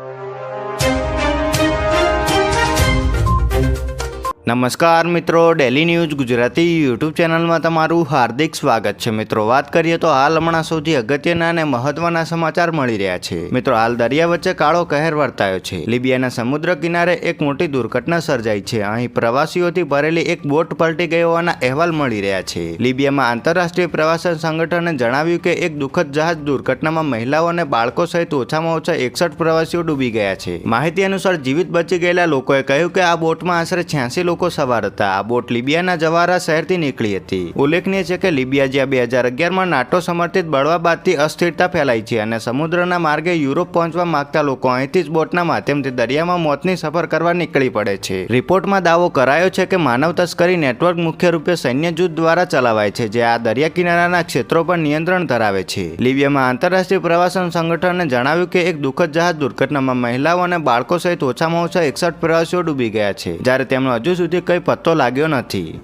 you. નમસ્કાર મિત્રો daily news Gujarati YouTube ચેનલમાં તમારું હાર્દિક સ્વાગત છે. મિત્રો, વાત કરીએ તો હાલ હમણાં સૌથી અગત્યના અને મહત્વના સમાચાર મળી રહ્યા છે. મિત્રો, હાલ દરિયા વચ્ચે કાળો કહેર વર્તાયો છે. લિબિયાના સમુદ્ર કિનારે એક મોટી દુર્ઘટના સર્જાઈ છે. અહીં પ્રવાસીઓથી ભરેલી એક બોટ પલટી ગઈ હોવાના અહેવાલ મળી રહ્યા છે. લિબિયામાં આંતરરાષ્ટ્રીય પ્રવાસન સંગઠને જણાવ્યું કે એક દુઃખદ જહાજ દુર્ઘટનામાં મહિલાઓ અને બાળકો સહિત ઓછામાં ઓછા એકસઠ પ્રવાસીઓ ડૂબી ગયા છે. માહિતી અનુસાર જીવિત બચી ગયેલા લોકોએ કહ્યું કે આ બોટમાં આશરે છ્યાસી લોકો સવાર હતા. આ બોટ લિબિયાના જવારા શહેરથી નીકળી હતી. ઉલ્લેખનીય છે કે લિબિયા જ્યાં બે હજાર અગિયારમાં નાટો સમર્થિત બળવા બાદથી અસ્થિરતા ફેલાઈ છે અને સમુદ્રના માર્ગે યુરોપ પહોંચવા માંગતા લોકો અહીંથી જ બોટના માધ્યમથી દરિયામાં મોતની સફર કરવા નીકળી પડે છે. રિપોર્ટમાં દાવો કરાયો છે કે માનવ તસ્કરી નેટવર્ક મુખ્ય રૂપે સૈન્ય જૂથ દ્વારા ચલાવાય છે, જે આ દરિયા કિનારાના ક્ષેત્રો પર નિયંત્રણ ધરાવે છે. લિબિયામાં આંતરરાષ્ટ્રીય પ્રવાસન સંગઠને જણાવ્યું કે એક દુઃખદ જહાજ દુર્ઘટનામાં મહિલાઓ અને બાળકો સહિત ઓછામાં ઓછા એકસઠ પ્રવાસીઓ ડૂબી ગયા છે. જ્યારે તેમનો હજુ સુધી કંઈ પત્તો લાગ્યો નથી.